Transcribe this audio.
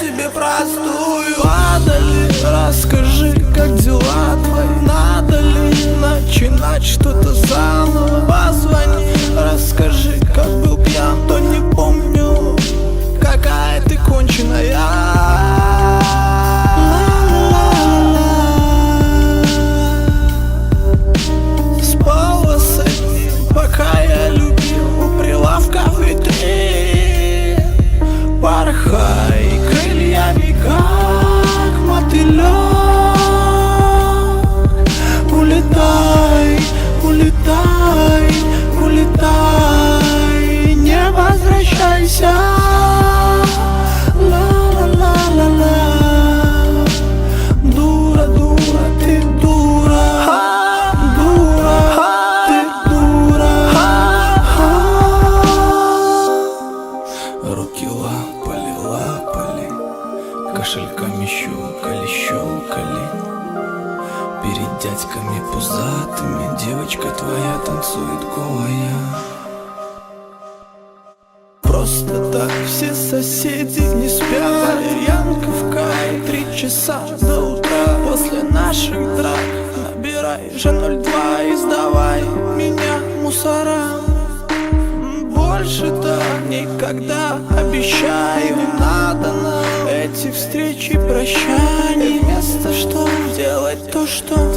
себе простую. Падали, расскажи, как дела твои Кошельками щелкали, щелкали. Перед дядьками пузатыми Девочка твоя танцует голая Просто так все соседи не спят. Валерьянка в кай Три часа до утра. После наших драк Набирай же 02 и сдавай Меня мусора. Больше так никогда Обещаю, надо Эти встречи прощаний Вместо что делать то, что